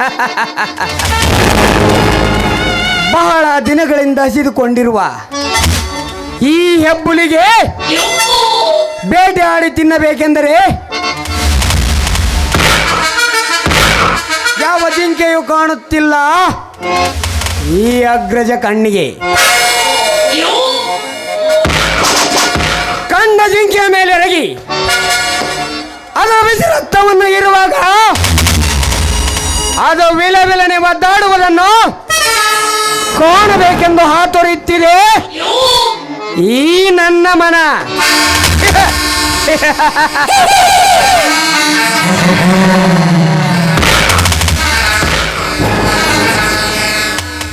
ಬಹಳ ದಿನಗಳಿಂದ ಹಸಿದುಕೊಂಡಿರುವ ಈ ಹೆಬ್ಬುಲಿಗೆ ಬೇಟೆಯಾಡಿ ತಿನ್ನಬೇಕೆಂದರೆ ಯಾವ ಜಿಂಕೆಯು ಕಾಣುತ್ತಿಲ್ಲ. ಈ ಅಗ್ರಜ ಕಣ್ಣಿಗೆ. ಕಂಡ ಜಿಂಕೆಯ ಮೇಲೆ ಎರಗಿ. ಅದರ ಬಿಸಿ ರಕ್ತವನ್ನು ಇರುವಾಗ ಅದು ವಿಲ ವಿಲನೆ ಒದ್ದಾಡುವುದನ್ನು ಕಾಣಬೇಕೆಂದು ಹಾತೊರೆಯುತ್ತಿದೆ. ಈ ನನ್ನ ಮನ.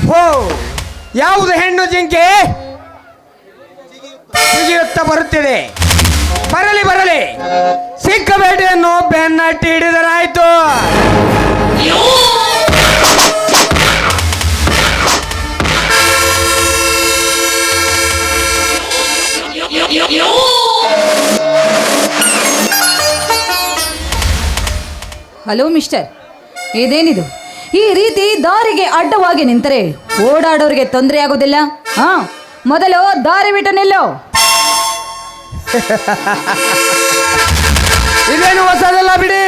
ಹೋ ಯಾವುದು ಹೆಣ್ಣು ಜಿಂಕೆ? ಬರುತ್ತಿದೆ. ಬರಲಿ ಬರಲಿ. ಸಿಕ್ಕ ಅನ್ನೋ ಬೆನ್ನಟ್ಟಿ ಹಿಡಿದರಾಯ್ತು. Hello, mister. ಇದೇನಿದು? ಈ ರೀತಿ ದಾರಿಗೆ ಅಡ್ಡವಾಗಿ ನಿಂತರೆ ಓಡಾಡೋರಿಗೆ ತೊಂದರೆ ಆಗೋದಿಲ್ಲ? ಹಾ, ಮೊದಲು ದಾರಿ ಬಿಟ್ಟು ನಿಲ್ಲೋ. ಇದೇನು ಹೊಸದಲ್ಲ ಬಿಡಿ.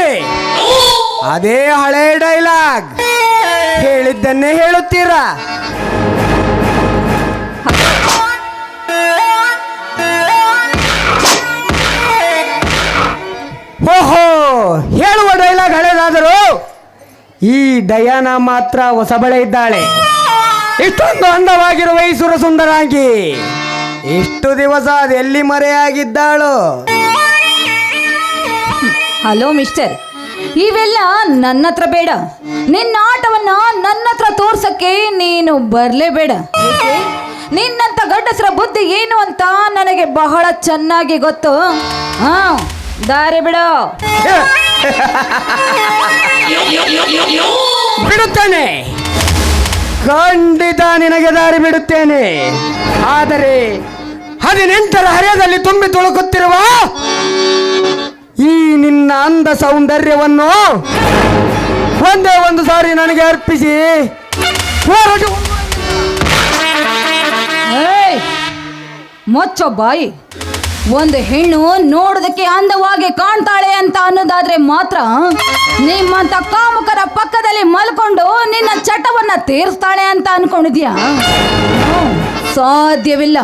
ಅದೇ ಹಳೆ ಡೈಲಾಗ್. ಹೇಳಿದ್ದನ್ನೇ ಹೇಳುತ್ತೀರಾ? ಓಹೋ, ಹೇಳುವ ಡೈಲಾಗ್ ಹಳೆದಾದರೂ ಈ ಡಯಾನ ಮಾತ್ರ ಹೊಸಬಳೆ ಇದ್ದಾಳೆ. ಇಷ್ಟೊಂದು ಅಂದವಾಗಿರುವ ಈ ಸುರ ಸುಂದರಾಂಗಿ ಇಷ್ಟು ದಿವಸ ಅದೆಲ್ಲಿ ಮರೆಯಾಗಿದ್ದಾಳು? ಹಲೋ ಮಿಸ್ಟರ್ ಇವೆಲ್ಲ ನನ್ನ ಹತ್ರ ಬೇಡ. ನಿನ್ನ ಆಟವನ್ನ ನನ್ನ ಹತ್ರ ತೋರ್ಸಕ್ಕೆ ನೀನು ಬರಲೇಬೇಡ ಬೇಡ. ನಿನ್ನಂತ ಗಂಡಸರ ಬುದ್ಧಿ ಏನು ಅಂತ ನನಗೆ ಬಹಳ ಚೆನ್ನಾಗಿ ಗೊತ್ತು. ಹಾ ದಾರಿ ಬಿಡು. ಬಿಡುತ್ತೇನೆ. ಖಂಡಿತ ನಿನಗೆ ದಾರಿ ಬಿಡುತ್ತೇನೆ. ಆದರೆ ಹದಿನೆಂಟರ ಹರೆಯದಲ್ಲಿ ತುಂಬಿ ತುಳುಕುತ್ತಿರುವ ಈ ನಿನ್ನ ಅಂದ ಸೌಂದರ್ಯವನ್ನು ಒಂದೇ ಒಂದು ಸಾರಿ ನನಗೆ ಅರ್ಪಿಸಿ. ಮೊಚ್ಚ ಬಾಯಿ. ಒಂದು ಹೆಣ್ಣು ನೋಡೋದಕ್ಕೆ ಅಂದವಾಗಿ ಕಾಣ್ತಾಳೆ ಅಂತ ಅನ್ನೋದಾದ್ರೆ ಮಾತ್ರ ನಿಮ್ಮಂತ ಕಾಮುಕರ ಪಕ್ಕದಲ್ಲಿ ಮಲ್ಕೊಂಡು ನಿನ್ನ ಚಟವನ್ನ ತೀರಿಸ್ತಾಳೆ ಅಂತ ಅನ್ಕೊಂಡಿದ್ಯಾ? ಸಾಧ್ಯವಿಲ್ಲ.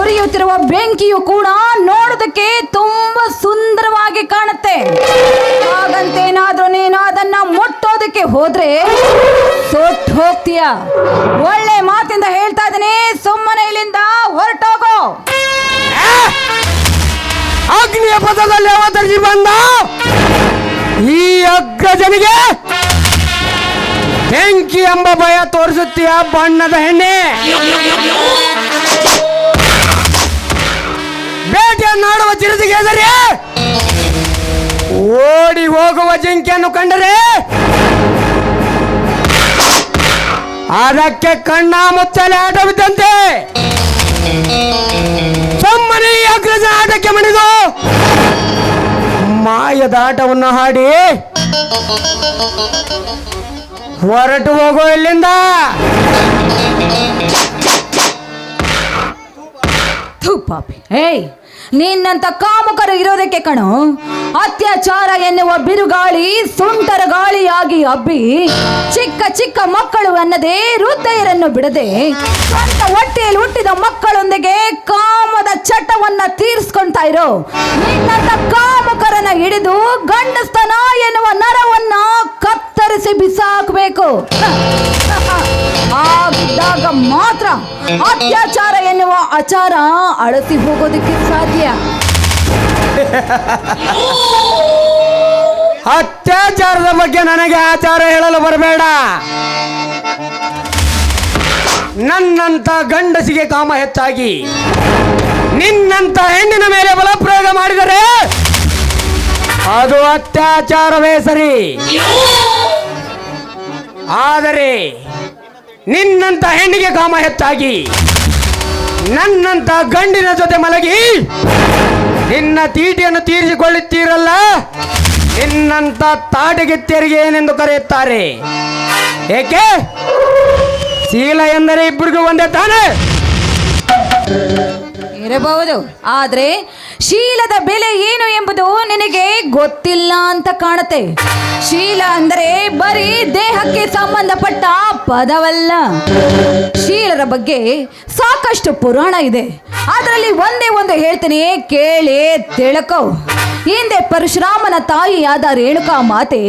ಉರಿಯುತ್ತಿರುವ ಬೆಂಕಿಯು ಕೂಡ ನೋಡೋದಕ್ಕೆ ತುಂಬಾ ಸುಂದರವಾಗಿ ಕಾಣುತ್ತೆ. ಹಾಗಂತೇನಾದ್ರೂ ನೀನು ಅದನ್ನ ಮುಟ್ಟೋದಕ್ಕೆ ಹೋದ್ರೆ ಸೊಟ್ಟು ಹೋಗ್ತೀಯ? ಒಳ್ಳೆ ಪದದಲ್ಲಿ ಅವತರಿಸಿ ಬಂದ ಈ ಅಗ್ರಜನಿಗೆ ಬೆಂಕಿ ಎಂಬ ಭಯ ತೋರಿಸುತ್ತೀಯ ಬಣ್ಣದ ಹೆಣ್ಣೆ. ಬೇಟೆಯನ್ನಾಡುವ ಚಿರತೆಗೆ ಎದರೆ ಓಡಿ ಹೋಗುವ ಜಿಂಕೆಯನ್ನು ಕಂಡರೆ, ಅದಕ್ಕೆ ಕಣ್ಣ ಮುಚ್ಚಲೆ ಆಟವಿದ್ದಂತೆ ಸುಮ್ಮನೆ ಅಗ್ರಜ ಆಟಕ್ಕೆ ಮಣಿದು ಮಾಯದ ಆಟವನ್ನು ಹಾಡಿ ಹೊರಟು ಹೋಗೋ ಇಲ್ಲಿಂದ. ಥೂ ಪಾಪಿ. ಏಯ್ ನಿನ್ನಂತ ಕಾಮುಕರು ಇರೋದಕ್ಕೆ ಕಣೋ. ಅತ್ಯಾಚಾರ ಎನ್ನುವ ಬಿರುಗಾಳಿ ಸುಂಟರ ಗಾಳಿಯಾಗಿ ಹಬ್ಬಿ ಚಿಕ್ಕ ಚಿಕ್ಕ ಮಕ್ಕಳು ಅನ್ನದೇ ಹೃದಯರನ್ನು ಬಿಡದೆ ಸ್ವಂತ ಹೊಟ್ಟೆಯಲ್ಲಿ ಹುಟ್ಟಿದ ಮಕ್ಕಳೊಂದಿಗೆ ಕಾಮದ ಚಟವನ್ನ ತೀರಿಸ್ಕೊಂತಾ ಇರೋ. ನಿನ್ನಂತ ಕಾಮುಕರನ್ನ ಹಿಡಿದು ಗಂಡಸ್ತನ ಎನ್ನುವ ನರವನ್ನ ಕತ್ತರಿಸಿ ಬಿಸಾಕಬೇಕು. ಆಗಿದ್ದಾಗ ಮಾತ್ರ ಅತ್ಯಾಚಾರ ಎನ್ನುವ ಆಚಾರ ಅಳಸಿ ಹೋಗೋದಕ್ಕೆ ಸಾಧ್ಯ. ಅತ್ಯಾಚಾರದ ಬಗ್ಗೆ ನನಗೆ ಆಚಾರ ಹೇಳಲು ಬರಬೇಡ. ನನ್ನಂತ ಗಂಡಸಿಗೆ ಕಾಮ ಹೆಚ್ಚಾಗಿ, ನಿನ್ನಂತ ಹೆಣ್ಣಿನ ಮೇಲೆ ಬಲಪ್ರಯೋಗ ಮಾಡಿದರೆ ಅದು ಅತ್ಯಾಚಾರವೇ ಸರಿ. ಆದರೆ ನಿನ್ನಂತ ಹೆಣ್ಣಿಗೆ ಕಾಮ ಹೆಚ್ಚಾಗಿ ನನ್ನಂತ ಗಂಡಿನ ಜೊತೆ ಮಲಗಿ ನಿನ್ನ ತೀಟಿಯನ್ನು ತೀರಿಸಿಕೊಳ್ಳುತ್ತೀರಲ್ಲ? ನಿನ್ನಂತ ತಾಟಗಿತ್ತಿಯರಿಗೆ ಏನೆಂದು ಕರೆಯುತ್ತಾರೆ? ಏಕೆ? ಶೀಲ ಎಂದರೆ ಇಬ್ಬರಿಗೂ ಒಂದೇ ತಾನೆ? ಇರಬಹುದು. ಆದರೆ ಶೀಲದ ಬೆಲೆ ಏನು ಎಂಬುದು ನಿನಗೆ ಗೊತ್ತಿಲ್ಲ ಅಂತ ಕಾಣುತ್ತೆ. ಶೀಲ ಅಂದರೆ ಬರೀ ದೇಹಕ್ಕೆ ಸಂಬಂಧಪಟ್ಟ ಪದವಲ್ಲ. ಶೀಲರ ಬಗ್ಗೆ ಸಾಕಷ್ಟು ಪುರಾಣ ಇದೆ. ಅದರಲ್ಲಿ ಒಂದೇ ಒಂದು ಹೇಳ್ತೀನಿ, ಕೇಳಿ ತಿಳ್ಕೊ. ಹಿಂದೆ ಪರಶುರಾಮನ ತಾಯಿಯಾದ ರೇಣುಕಾ ಮಾತೆ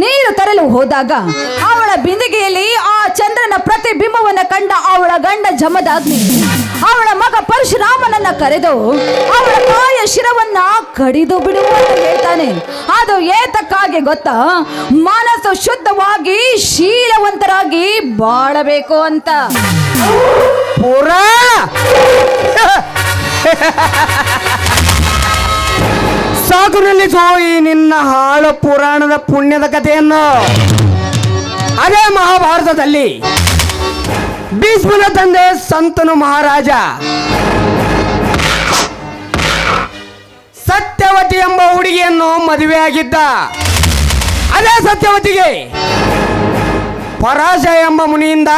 ನೀರು ತರಲು ಹೋದಾಗ ಅವಳ ಬಿಂದಿಗೆಯಲ್ಲಿ ಆ ಚಂದ್ರನ ಪ್ರತಿಬಿಂಬವನ್ನು ಕಂಡ ಅವಳ ಗಂಡ ಜಮದಾಗ್ನಿ ಅವಳ ಮಗ ಪರಶುರಾಮನನ್ನ ಕರೆದು ಅವಳ ತಾಯ ಶಿರವನ್ನ ಕಡಿದು ಬಿಡು ಅಂತ ಹೇಳ್ತಾನೆ. ಅದು ಏತಕ್ಕಾಗಿ ಗೊತ್ತಾ? ಮನಸ್ಸು ಶುದ್ಧವಾಗಿ ಶೀಲವಂತರಾಗಿ ಬಾಳಬೇಕು ಅಂತ. ಪುರಾ? ಸಾಕು ನಿಲ್ಲಿಸು ಈ ನಿನ್ನ ಹಾಳು ಪುರಾಣದ ಪುಣ್ಯದ ಕಥೆಯನ್ನು ಅದೇ ಮಹಾಭಾರತದಲ್ಲಿ ಭೀಷ್ಮನ ತಂದೆ ಸಂತನು ಮಹಾರಾಜ. ಸತ್ಯವತಿ ಎಂಬ ಹುಡುಗಿಯನ್ನು ಮದುವೆಯಾಗಿದ್ದ ಅದೇ ಸತ್ಯವತಿಗೆ. ಪರಾಶ ಎಂಬ ಮುನಿಯಿಂದ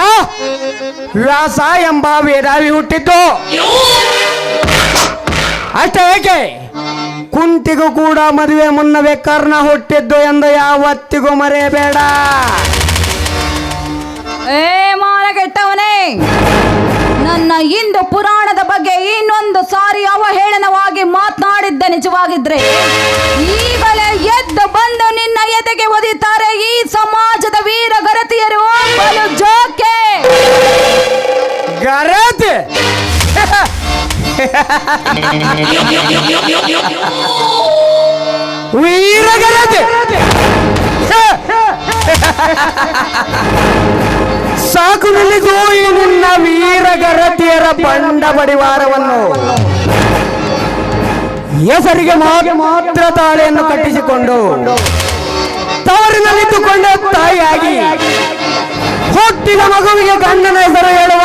ವ್ಯಾಸ ಎಂಬ ವೇದಾವಿ ಹುಟ್ಟಿದ್ದು. ಅಷ್ಟೇ ಏಕೆ? ಕುಂತಿಗೂ ಕೂಡ ಮದುವೆ ಮುನ್ನವೇ ಕರ್ಣ ಹುಟ್ಟಿದ್ದು ಎಂದು ಯಾವತ್ತಿಗೂ ಮರೆಯಬೇಡ. ಏ ಮಾನಗೆಟ್ಟವನೇ ನನ್ನ ಇಂದು ಪುರಾಣದ ಬಗ್ಗೆ ಇನ್ನೊಂದು ಸಾರಿ ಅವಹೇಳನವಾಗಿ ಮಾತನಾಡಿದ್ದ ನಿಜವಾಗಿದ್ರೆ. ಈಗಲೇ ಎದ್ದು ಬಂದು ನಿನ್ನ ಎದೆಗೆ ಒದಿತಾರೆ ಈ ಸಮಾಜದ ವೀರ ಗರತಿಯರು ಜೋಕೆ. ಗರತ್? ಸಾಕು ನಿಲ್ಲಿಸೋ ಈ ನಿನ್ನ ವೀರ ಗರತಿಯರ ಬಂಡ ಬಡಿವಾರವನ್ನು. ಹೆಸರಿಗೆ ಮಾತ್ರ ತಾಳೆಯನ್ನು ಕಟ್ಟಿಸಿಕೊಂಡು, ತವರಿನಲ್ಲಿದ್ದುಕೊಂಡ ತಾಯಿಯಾಗಿ, ಹುಟ್ಟಿದ ಮಗುವಿಗೆ ಗಂಡನ ಹೆಸರು ಹೇಳುವ,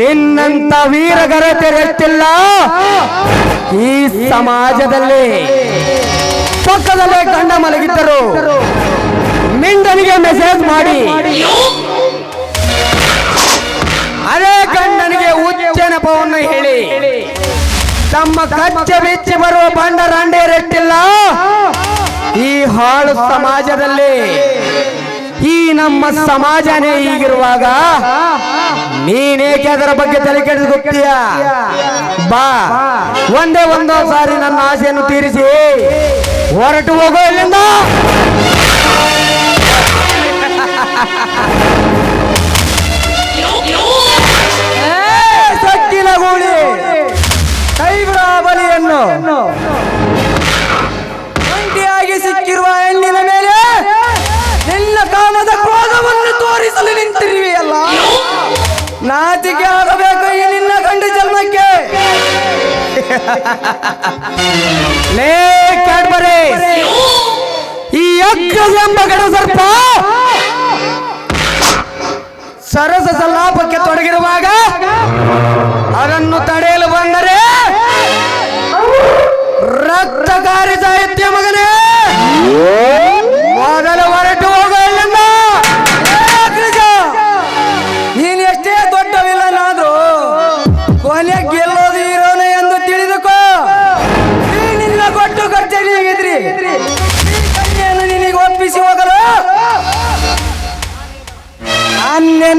ನಿನ್ನಂತ ವೀರಗರತೆರೆತ್ತಿಲ್ಲ ಈ ಸಮಾಜದಲ್ಲಿ ಪಕ್ಕದಲ್ಲೇ ಗಂಡ ಮಲಗಿದ್ದರು. ಮಿಂಡನಿಗೆ ಮೆಸೇಜ್ ಮಾಡಿ. ಅದೇ ಗಂಡನಿಗೆ ಉಚ್ಚ ಹೇಳಿ. ತಮ್ಮ ಕಚ್ಚ ಬಿಚ್ಚಿ ಬರುವ ಬಂಡ ರೆಟ್ಟಿಲ್ಲ. ಈ ಹಾಳು ಸಮಾಜದಲ್ಲಿ, ಈ ನಮ್ಮ ಸಮಾಜನೇ ಹೀಗಿರುವಾಗ ನೀನೇಕೆ ಅದರ ಬಗ್ಗೆ ತಲೆ ಕೆಡಿಸ್ಕೊತೀಯ ಬಾ, ಒಂದೇ ಒಂದೋ ಸಾರಿ ನನ್ನ ಆಸೆಯನ್ನು ತೀರಿಸಿ, ಹೊರಟು ಹೋಗೋ ಇಲ್ಲಿಂದ. ಸಕ್ಕಿನ ಗೂಳಿ. ಕೈಬಿಡ ಬಲಿಯನ್ನು. ಒಂಟಿಯಾಗಿ ಸಿಕ್ಕಿರುವ ಹೆಣ್ಣಿನ ಮೇಲೆ ನಿನ್ನ ಕಾಮದ ಕ್ರೋಧವನ್ನು ತೋರಿಸಲು ನಿಂತಿರುವೆಯಲ್ಲ. ನಾಚಿಕೆ ಆಗಬೇಕು ಈ ನಿನ್ನ ಗಂಡು ಜನ್ಮಕ್ಕೆ. ಲೇ, ಕ್ಯಾಡ್ಬರಿ. ಈ ಅಗ್ರ ಎಂಬ ಗಡ ಸರ್ಪ ಸರಸ ಸಲ್ಲಾಪಕ್ಕೆ ತೊಡಗಿರುವಾಗ ಅದನ್ನು ತಡೆಯಲು ಬಂದರೆ ರಕ್ತಕಾರಿ ಸಾಹಿತ್ಯ ಮಗನೇ ಮೊದಲು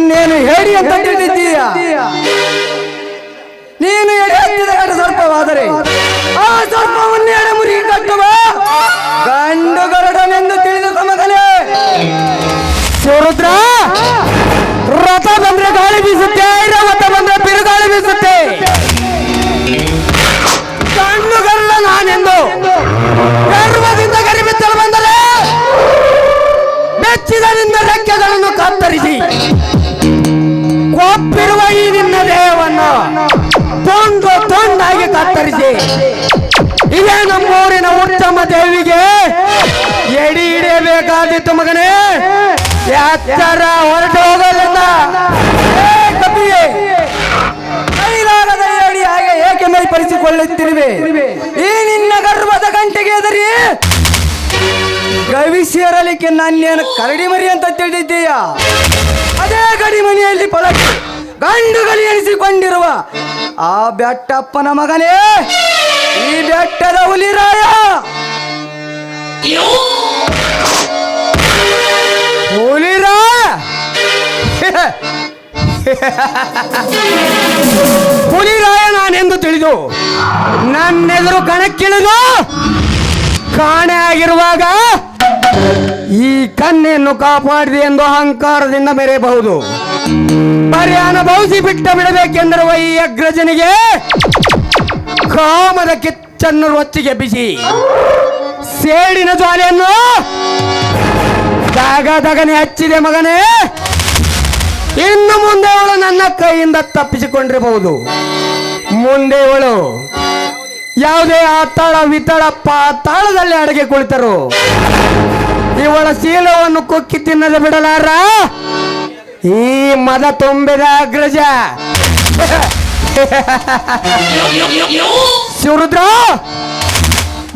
ಅನ್ನೆನ್ನೇನು ಹೇಳಿ ಅಂತ ತಿಳಿದಿದ್ದೀಯ? ನೀನು ಎಡೆ ಹತ್ತಿದ ಗಂಡ ಸರ್ಪವಾದರೆ ಆ ಸರ್ಪವನ್ನು ಎಡೆ ಮುರಿ ಕಟ್ಟುವ ಗಂಡು ಗರಡನೆಂದು ತಿಳಿದುಕೊ ಮಗನೇ ಸುರುದ್ರ ರಥ ಬಂದ್ರೆ ಗಾಳಿ ಬೀಸುತ್ತೆ ರಥ ಬಂದ್ರೆ ಬಿರುಗಾಳಿ ಬೀಸುತ್ತೆ. ಗಂಡು ಗರಡ ನಾನೆಂದು ಗರ್ವದಿಂದ ಗರಿಬಿತ್ತಲು ಬಂದರೆ ಬೆಚ್ಚಿದರಿಂದ ರೆಕ್ಕೆಗಳನ್ನು ಕತ್ತರಿಸಿ ದೇಹವನ್ನು ತುಂಡು ತುಂಡಾಗಿ ಕತ್ತರಿಸಿ. ಇದೇ ನಮ್ಮೂರಿನ ಉತ್ತಮ ದೇವಿಗೆ ಎಡಿ ಹಿಡಿಯಬೇಕಾದಿತ್ತು ಮಗನೇ. ಎತ್ತರ ಹೊರಟು ಏಡಿ ಹಾಗೆ ಏಕೆ ಈ ನಿನ್ನ ಗರ್ವದ ಗಂಟೆಗೆ ಎದರಿ ಗವಿ ಸೇರಲಿಕ್ಕೆ ನಾನೇನು ಕರಡಿ ಮರಿ ಅಂತ ತಿಳಿದಿದ್ದೀಯಾ? ಅದೇ ಗಡಿ ಮನೆಯಲ್ಲಿ ಪಳಗಿ ಗಂಡು ಗಲಿ ಎನಿಸಿಕೊಂಡಿರುವ ಆ ಬೆಟ್ಟಪ್ಪನ ಮಗನೇ ಈ ಬೆಟ್ಟದ ಹುಲಿರಾಯ! ಹುಲಿರಾಯ! ಹುಲಿರಾಯ ನಾನೆಂದು ತಿಳಿದು ನನ್ನೆದುರು ಕಣಕ್ಕಿಳಿದು ಕಾಣೆ ಆಗಿರುವಾಗ ಈ ಕನ್ನೆಯನ್ನು ಕಾಪಾಡಿದೆ ಎಂದು ಅಹಂಕಾರದಿಂದ ಮೆರೆಯಬಹುದು. ಬರೀ ಬೌಸಿ ಬಿಟ್ಟ ಬಿಡಬೇಕೆಂದಿರುವ ಈ ಅಗ್ರಜನಿಗೆ. ಕಾಮದ ಕಿಚ್ಚನ್ನು ರೊಚ್ಚಿಗೆ ಬಿಸಿ. ಸೇಡಿನ ಜ್ವಾಲೆಯನ್ನು ದಗ ದಗನೆ ಹಚ್ಚಿದೆ ಮಗನೇ. ಇನ್ನು ಮುಂದೆ ಅವಳು ನನ್ನ ಕೈಯಿಂದ ತಪ್ಪಿಸಿಕೊಂಡಿರಬಹುದು. ಮುಂದೆ ಇವಳು ಯಾವುದೇ ಆತಾಳ ವಿತಳ ಪಾತಾಳದಲ್ಲಿ ಅಡಗೆ ಕುಳಿತರು. ಇವಳ ಶೀಲವನ್ನು ಕೊಕ್ಕಿ ತಿನ್ನದೆ ಬಿಡಲಾರ? ಈ ಮದ ತುಂಬಿದ ಅಗ್ರಜ ಶಿವರುದ್ರ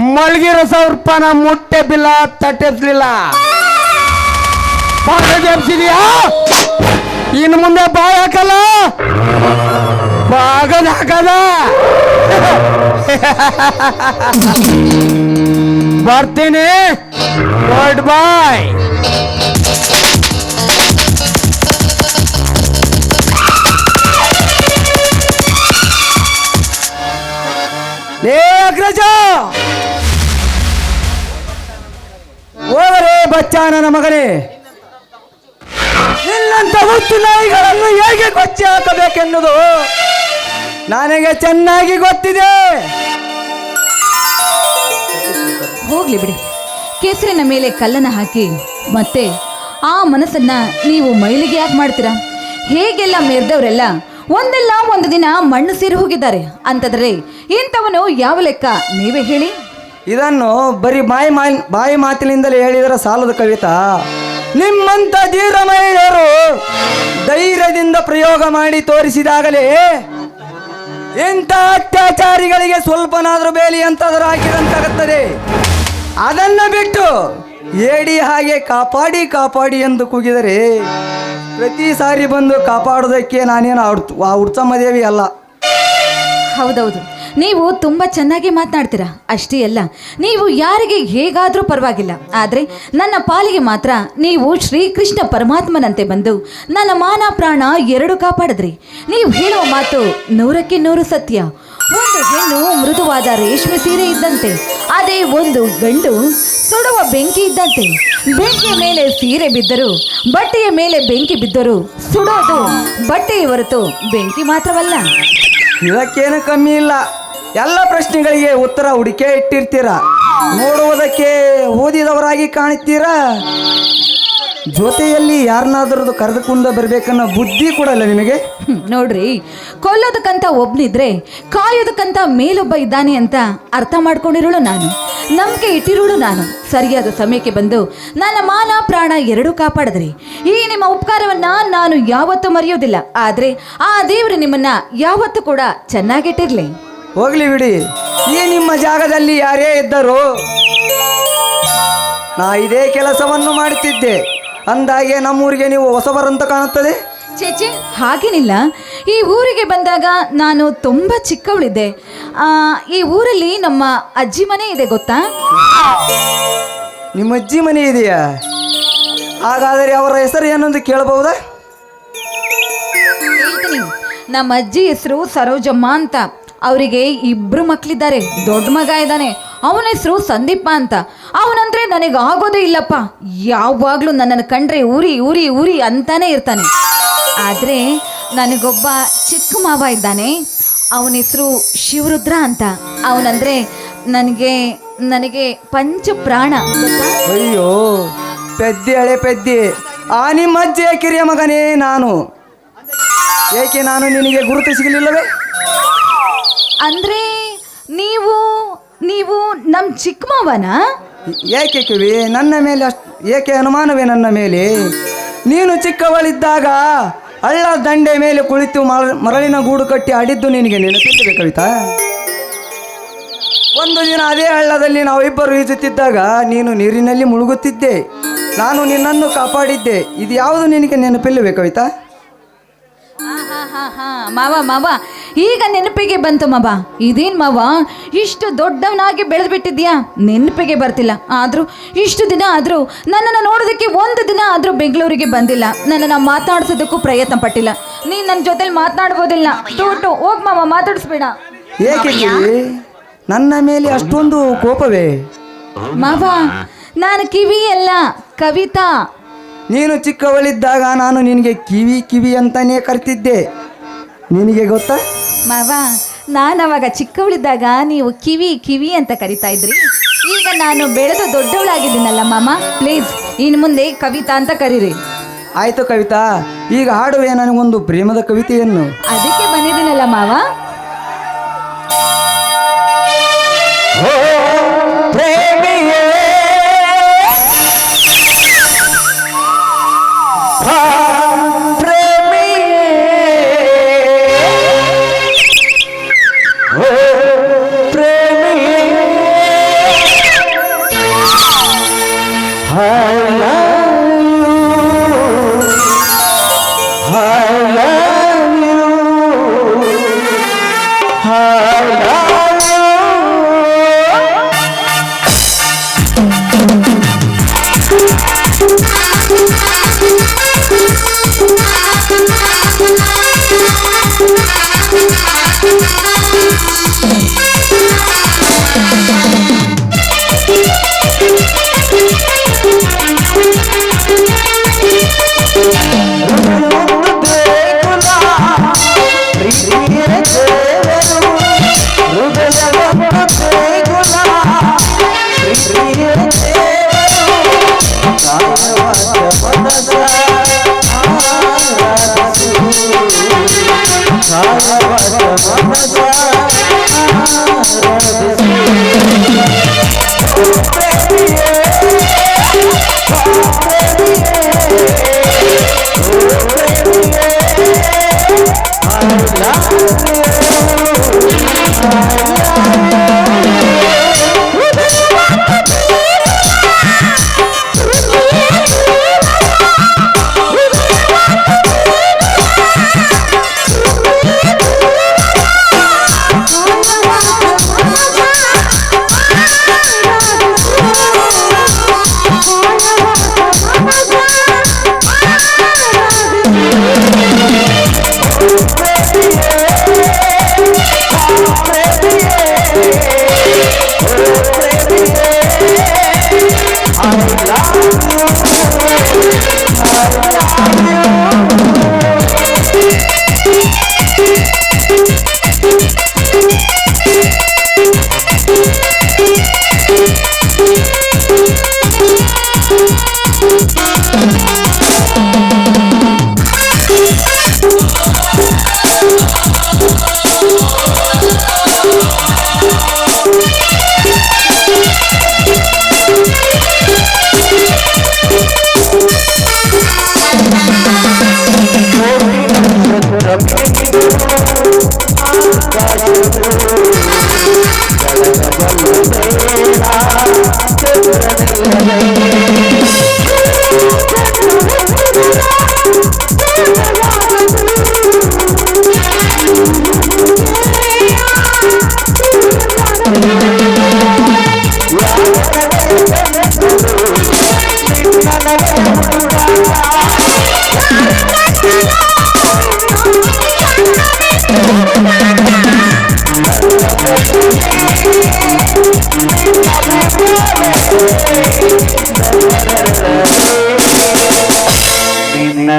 ಮಲಗಿರೋ ಸರ್ಪನ ಮುಟ್ಟೆ ಬಿಲ್ಲ ತಟ್ಟಿಸ್ಲಿಲ್ಲ ಜಪ್ಸಿದ್ಯಾ ಇನ್ನು ಮುಂದೆ ಬಾಯ್ ಹಾಕಲ್ಲ? ಬಾಗದ ಹಾಕದ? ಬರ್ತೀನಿ. ಗುಡ್ ಬಾಯ್ ಬಚ್ಚ ನನ್ನ ಮಗನೇ. ನಿನ್ನಂತ ಹುಚ್ಚು ನಾಯಿಗಳನ್ನು ಹೇಗೆ ಕೊಚ್ಚಿ ಹಾಕಬೇಕೆನ್ನುವುದು ನನಗೆ ಚೆನ್ನಾಗಿ ಗೊತ್ತಿದೆ. ಹೋಗ್ಲಿ ಬಿಡಿ. ಕೇಸರಿನ ಮೇಲೆ ಕಲ್ಲನ ಹಾಕಿ ಮತ್ತೆ ಆ ಮನಸ್ಸನ್ನ ನೀವು ಮೈಲಿಗೆ ಯಾಕೆ ಮಾಡ್ತೀರಾ? ಹೇಗೆಲ್ಲ ಮೆರೆದವರೆಲ್ಲ ಒಂದಲ್ಲ ಒಂದು ದಿನ ಮಣ್ಣು ಸೇರಿ ಹೋಗಿದ್ದಾರೆ. ಅಂತಂದ್ರೆ ಇಂಥವನು ಯಾವ ಲೆಕ್ಕ? ನೀವೇ ಹೇಳಿ. ಇದನ್ನು ಬರೀ ಬಾಯಿ ಮಾ ಬಾಯಿ ಮಾತಿನಿಂದಲೇ ಹೇಳಿದರೆ ಸಾಲದ ಕವಿತಾ. ನಿಮ್ಮಂತ ಧೀರ ಮಹಿಳೆಯರು ಧೈರ್ಯದಿಂದ ಪ್ರಯೋಗ ಮಾಡಿ ತೋರಿಸಿದಾಗಲೇ ಇಂಥ ಅತ್ಯಾಚಾರಿಗಳಿಗೆ ಸ್ವಲ್ಪನಾದರೂ ಬೇಲಿ ಅಂತಾದರೂ ಹಾಕಿದಂತಾಗುತ್ತದೆ. ಅದನ್ನು ಬಿಟ್ಟು ಏಡಿ ಹಾಗೆ ಕಾಪಾಡಿ ಕಾಪಾಡಿ ಎಂದು ಕೂಗಿದರೆ ಪ್ರತಿ ಸಾರಿ ಬಂದು ಕಾಪಾಡೋದಕ್ಕೆ ನಾನೇನು ಆ ಹುಡ್ಸಮ್ಮ ದೇವಿ ಅಲ್ಲ. ಹೌದೌದು. ನೀವು ತುಂಬ ಚೆನ್ನಾಗಿ ಮಾತನಾಡ್ತೀರಾ? ಅಷ್ಟೇ ಅಲ್ಲ, ನೀವು ಯಾರಿಗೆ ಹೇಗಾದರೂ ಪರವಾಗಿಲ್ಲ. ಆದರೆ ನನ್ನ ಪಾಲಿಗೆ ಮಾತ್ರ ನೀವು ಶ್ರೀಕೃಷ್ಣ ಪರಮಾತ್ಮನಂತೆ ಬಂದು ನನ್ನ ಮಾನ ಪ್ರಾಣ ಎರಡು ಕಾಪಾಡಿದ್ರಿ. ನೀವು ಹೇಳುವ ಮಾತು ನೂರಕ್ಕೆ ನೂರು ಸತ್ಯ. ಒಂದು ಹೆಣ್ಣು ಮೃದುವಾದ ರೇಷ್ಮೆ ಸೀರೆ ಇದ್ದಂತೆ, ಅದೇ ಒಂದು ಗಂಡು ಸುಡುವ ಬೆಂಕಿ ಇದ್ದಂತೆ. ಬೆಂಕಿಯ ಮೇಲೆ ಸೀರೆ ಬಿದ್ದರು, ಬಟ್ಟೆಯ ಮೇಲೆ ಬೆಂಕಿ ಬಿದ್ದರು ಸುಡೋದು ಬಟ್ಟೆಯ ಹೊರತು ಬೆಂಕಿ ಮಾತ್ರವಲ್ಲ. ಇದಕ್ಕೇನು ಕಮ್ಮಿ ಇಲ್ಲ. ಎಲ್ಲ ಪ್ರಶ್ನೆಗಳಿಗೆ ಉತ್ತರ ಹುಡುಕೆ ಇಟ್ಟಿರ್ತೀರ. ನೋಡುವುದಕ್ಕೆ ಓದಿದವರಾಗಿ ಕಾಣುತ್ತೀರಾ. ಜೊತೆಯಲ್ಲಿ ಯಾರನ್ನಾದ್ರದ್ದು ಕರೆದುಕೊಂಡು ಬರ್ಬೇಕನ್ನೋ ಬುದ್ಧಿ ಕೊಡಲ್ಲ ನಿಮಗೆ ಹ್ಮ್, ನೋಡ್ರಿ ಕೊಲ್ಲೋದಕ್ಕಂತ ಒಬ್ನಿದ್ರೆ ಕಾಯೋದಕ್ಕಂತ ಮೇಲೊಬ್ಬ ಇದ್ದಾನೆ ಅಂತ ಅರ್ಥ ಮಾಡ್ಕೊಂಡಿರೋಳು ನಾನು. ನಂಬಿಕೆ ಇಟ್ಟಿರೋಳು ನಾನು. ಸರಿಯಾದ ಸಮಯಕ್ಕೆ ಬಂದು ನನ್ನ ಮಾನ ಪ್ರಾಣ ಎರಡೂ ಕಾಪಾಡಿದ್ರಿ. ಈ ನಿಮ್ಮ ಉಪಕಾರವನ್ನ ನಾನು ಯಾವತ್ತೂ ಮರೆಯೋದಿಲ್ಲ. ಆದ್ರೆ ಆ ದೇವರು ನಿಮ್ಮನ್ನ ಯಾವತ್ತೂ ಕೂಡ ಚೆನ್ನಾಗಿಟ್ಟಿರ್ಲಿ. ಹೋಗ್ಲಿ ಬಿಡಿ. ಈ ನಿಮ್ಮ ಜಾಗದಲ್ಲಿ ಯಾರೇ ಇದ್ದರು ನಾ ಇದೇ ಕೆಲಸವನ್ನು ಮಾಡುತ್ತಿದ್ದೆ. ಅಂದಾಗೆ ನಮ್ಮೂರಿಗೆ ನೀವು ಹೊಸಬರಂತ ಕಾಣುತ್ತದೆ? ಚೇಚೆ ಹಾಗೇನಿಲ್ಲ. ಈ ಊರಿಗೆ ಬಂದಾಗ ನಾನು ತುಂಬ ಚಿಕ್ಕವಳಿದ್ದೆ. ಆ, ಈ ಊರಲ್ಲಿ ನಮ್ಮ ಅಜ್ಜಿ ಮನೆ ಇದೆ ಗೊತ್ತಾ? ನಿಮ್ಮ ಅಜ್ಜಿ ಮನೆ ಇದೆಯಾ? ಹಾಗಾದರೆ ಅವರ ಹೆಸರು ಏನೊಂದು ಕೇಳಬಹುದಾ? ಹೇಳ್ತೀನಿ ನಮ್ಮ ಅಜ್ಜಿ ಹೆಸರು ಸರೋಜಮ್ಮ ಅಂತ. ಅವರಿಗೆ ಇಬ್ರು ಮಕ್ಕಳಿದ್ದಾರೆ ದೊಡ್ಡ ಮಗ ಇದ್ದಾನೆ. ಅವನ ಹೆಸರು ಸಂದೀಪ ಅಂತ. ಅವನಂದ್ರೆ ನನಗೆ ಆಗೋದೇ ಇಲ್ಲಪ್ಪ. ಯಾವಾಗಲೂ ನನ್ನನ್ನು ಕಂಡ್ರೆ ಊರಿ ಊರಿ ಊರಿ ಅಂತಾನೆ ಇರ್ತಾನೆ. ಆದರೆ ನನಗೊಬ್ಬ ಚಿಕ್ಕ ಮಾವ ಇದ್ದಾನೆ. ಅವನ ಹೆಸರು ಶಿವರುದ್ರ ಅಂತ. ಅವನಂದ್ರೆ ನನಗೆ ನನಗೆ ಪಂಚ ಪ್ರಾಣ ಅಯ್ಯೋ ಪೆದ್ದೇಳೆ ಹಳೆ ಪೆದ್ದಿ. ಆ ನಿಮ್ಮ ಅಜ್ಜಿ ಕಿರಿಯ ಮಗನೇ ನಾನು. ಏಕೆ ನಾನು ನಿನಗೆ ಗುರುತು ಸಿಗಲಿಲ್ಲವೇ? ಅಂದ್ರೆ ನೀವು ನೀವು ನಮ್ಮ ಚಿಕ್ಕಮ್ಮವನ ಮಾವನ ಏಕೆ ಕಿವಿ? ನನ್ನ ಮೇಲೆ ಅಷ್ಟು ಏಕೆ ಅನುಮಾನವೇ ನನ್ನ ಮೇಲೆ? ನೀನು ಚಿಕ್ಕವಳಿದ್ದಾಗ ಹಳ್ಳ ದಂಡೆ ಮೇಲೆ ಕುಳಿತು ಮರ- ಮರಳಿನ ಗೂಡು ಕಟ್ಟಿ ಆಡಿದ್ದು ನಿನಗೆ ನೆನಪಿದ್ದೇವೆ ಕವಿತಾ? ಒಂದು ದಿನ ಅದೇ ಹಳ್ಳದಲ್ಲಿ ನಾವಿಬ್ಬರು ಈಜುತ್ತಿದ್ದಾಗ ನೀನು ನೀರಿನಲ್ಲಿ ಮುಳುಗುತ್ತಿದ್ದೆ. ನಾನು ನಿನ್ನನ್ನು ಕಾಪಾಡಿದ್ದೆ. ಇದು ಯಾವುದು ನಿನಗೆ ನೆನಪಿಲ್ಲವೇ ಕವಿತಾ. ಮಾವ ಮಾವ. ಈಗ ನೆನಪಿಗೆ ಬಂತು ಮವ. ಇದೇನ್ ಮವ? ಇಷ್ಟು ದೊಡ್ಡವನಾಗಿ ಬೆಳೆದು ಬಿಟ್ಟಿದ್ಯಾ ನೆನಪಿಗೆ ಬರ್ತಿಲ್ಲ. ಆದ್ರೂ ಇಷ್ಟು ದಿನ ಆದ್ರೂ ನನ್ನನ್ನು ನೋಡೋದಕ್ಕೆ ಒಂದು ದಿನ ಆದ್ರೂ ಬೆಂಗಳೂರಿಗೆ ಬಂದಿಲ್ಲ. ನನ್ನನ್ನು ಮಾತಾಡ್ಸೋದಕ್ಕೂ ಪ್ರಯತ್ನ ಪಟ್ಟಿಲ್ಲ. ನೀನ್ ನನ್ನ ಜೊತೆಲಿ ಮಾತನಾಡ್ಬೋದಿಲ್ಲ. ಟೋಟು ಹೋಗ್ ಮಾವ ಮಾತಾಡಿಸ್ಬೇಡ. ಏಕೆ ಕಿವಿ? ನನ್ನ ಮೇಲೆ ಅಷ್ಟೊಂದು ಕೋಪವೇ? ಮಾವ ನಾನು ಕಿವಿ ಅಲ್ಲ ಕವಿತಾ. ನೀನು ಚಿಕ್ಕವಳಿದ್ದಾಗ ನಾನು ನಿನಗೆ ಕಿವಿ ಕಿವಿ ಅಂತಾನೇ ಕರ್ತಿದ್ದೆ. ನಿನಗೆ ಗೊತ್ತಾ? ಮಾವ ನಾನು ಅವಾಗ ಚಿಕ್ಕವಳಿದ್ದಾಗ ನೀವು ಕಿವಿ ಕಿವಿ ಅಂತ ಕರಿತಾ ಇದ್ರಿ. ಈಗ ನಾನು ಬೆಳೆದು ದೊಡ್ಡವಳಾಗಿದ್ದೀನಲ್ಲ ಮಾಮ ಪ್ಲೀಸ್ ಇನ್ನು ಮುಂದೆ ಕವಿತಾ ಅಂತ ಕರೀರಿ. ಆಯ್ತು ಕವಿತಾ ಈಗ ಹಾಡುವೆ ನನಗೊಂದು ಪ್ರೇಮದ ಕವಿತೆಯನ್ನು. ಅದಕ್ಕೆ ಬಂದಿದ್ದೀನಲ್ಲ ಮಾವ.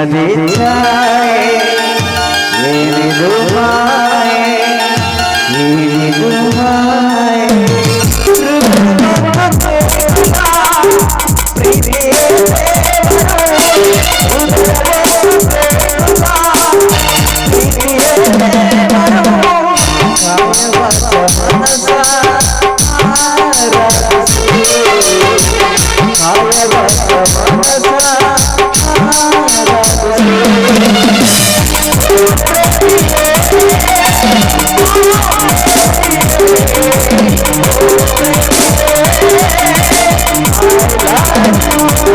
শুনাবে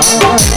Oh,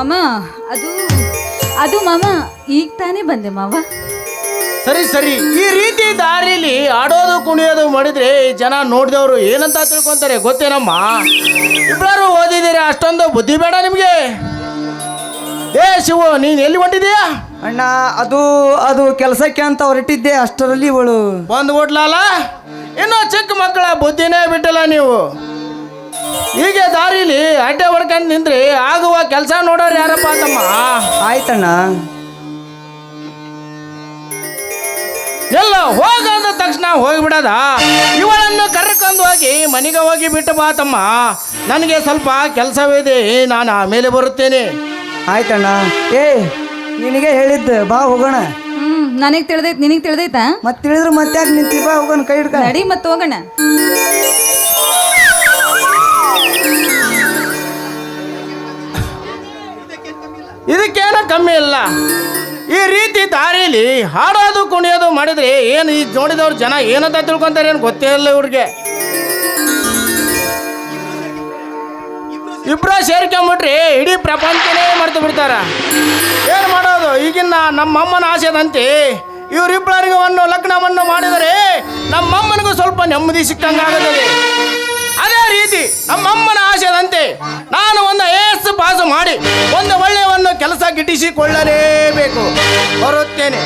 ಮಾಮ ಅದು ಅದು ಮಾಮ ಈಗ ತಾನೇ ಬಂದೆ ಮಾವ. ಸರಿ ಸರಿ. ಈ ರೀತಿ ದಾರಿಲಿ ಆಡೋದು ಕುಣಿಯೋದು ಮಾಡಿದ್ರೆ ಜನ ನೋಡಿದವರು ಏನಂತ ತಿಳ್ಕೊಂತಾರೆ ಗೊತ್ತೇನಮ್ಮ? ಇಬ್ಬರು ಓದಿದ್ದೀರಾ? ಅಷ್ಟೊಂದು ಬುದ್ಧಿ ಬೇಡ ನಿಮಗೆ. ಏ ಶಿವು ನೀನು ಎಲ್ಲಿ ಹೊಂಟಿದೀಯಾ ಅಣ್ಣ ಅದು ಅದು ಕೆಲಸಕ್ಕೆ ಅಂತ ಹೊರಟಿದ್ದೆ ಅಷ್ಟರಲ್ಲಿ ಇವಳು. ಬಂದು ಬಂದ್ಬಿಟ್ಲಲ್ಲ ಇನ್ನೂ ಚಿಕ್ಕ ಮಕ್ಕಳ ಬುದ್ಧಿನೇ ಬಿಟ್ಟಲ್ಲ ನೀವು. ಹೀಗೆ ದಾರಿಲಿ ಅಡ್ಡೆ ಹೊಡ್ಕೊಂಡು ನಿಂದ್ರಿ ಆಗುವ ಕೆಲಸ ನೋಡೋರು ಯಾರಪ್ಪ ತಮ್ಮ ಆಯ್ತಣ್ಣ. ಎಲ್ಲ ಹೋಗಂದ ತಕ್ಷಣ ಹೋಗಿಬಿಡದ. ಇವಳನ್ನು ಕರ್ಕೊಂಡು ಹೋಗಿ ಮನೆಗೆ ಹೋಗಿ ಬಿಟ್ಟು ಬಾ ತಮ್ಮ. ನನಗೆ ಸ್ವಲ್ಪ ಕೆಲಸವಿದೆ ನಾನು ಆಮೇಲೆ ಬರುತ್ತೇನೆ. ಆಯ್ತಣ್ಣ. ಏ ನಿನಗೆ ಹೇಳಿದ್ದು ಬಾ ಹೋಗೋಣ. ನನಗೆ ನನಗ್ ತಿಳಿದೈತ್ ನಿನಗ್ ತಿಳಿದೈತಾ? ಮತ್ತೆ ತಿಳಿದ್ರು ಮತ್ತೆ ಯಾಕೆ ನಿಂತಿ ಬಾ ಹೋಗೋಣ ಕೈ ಹಿಡ್ಕ. ನಡಿ ಮತ್ತೆ ಹೋಗೋಣ. ಇದಕ್ಕೇನ ಕಮ್ಮಿ ಇಲ್ಲ. ಈ ರೀತಿ ದಾರಿಲಿ ಹಾಡೋದು ಕುಣಿಯೋದು ಮಾಡಿದ್ರೆ ಏನು ಈ ನೋಡಿದವ್ರು ಜನ ಏನಂತ ತಿಳ್ಕೊಂತಾರೆ ಏನು ಗೊತ್ತೇ ಇಲ್ಲ ಇವ್ರಿಗೆ. ಇಬ್ಬರ ಸೇರ್ಕೊಂಬಿಟ್ರಿ ಇಡೀ ಪ್ರಪಂಚನೇ ಮರೆತು ಬಿಡ್ತಾರ. ಏನು ಮಾಡೋದು? ಈಗಿನ ನಮ್ಮಮ್ಮನ ಆಸೆದಂತೆ ಇವರಿಬ್ಬರಿಗೂ ಒಂದು ಲಗ್ನವನ್ನು ಮಾಡಿದರೆ ನಮ್ಮಮ್ಮನಿಗೂ ಸ್ವಲ್ಪ ನೆಮ್ಮದಿ ಸಿಕ್ಕಂಗಾಗುತ್ತದೆ. ಅದೇ ರೀತಿ ನಮ್ಮಮ್ಮನ ಆಶಯದಂತೆ ನಾನು ಒಂದು ಎಸ್ ಪಾಸು ಮಾಡಿ ಒಂದು ಒಳ್ಳೆಯವನ್ನು ಕೆಲಸ ಗಿಟ್ಟಿಸಿಕೊಳ್ಳಲೇಬೇಕು ಬರುತ್ತೇನೆ.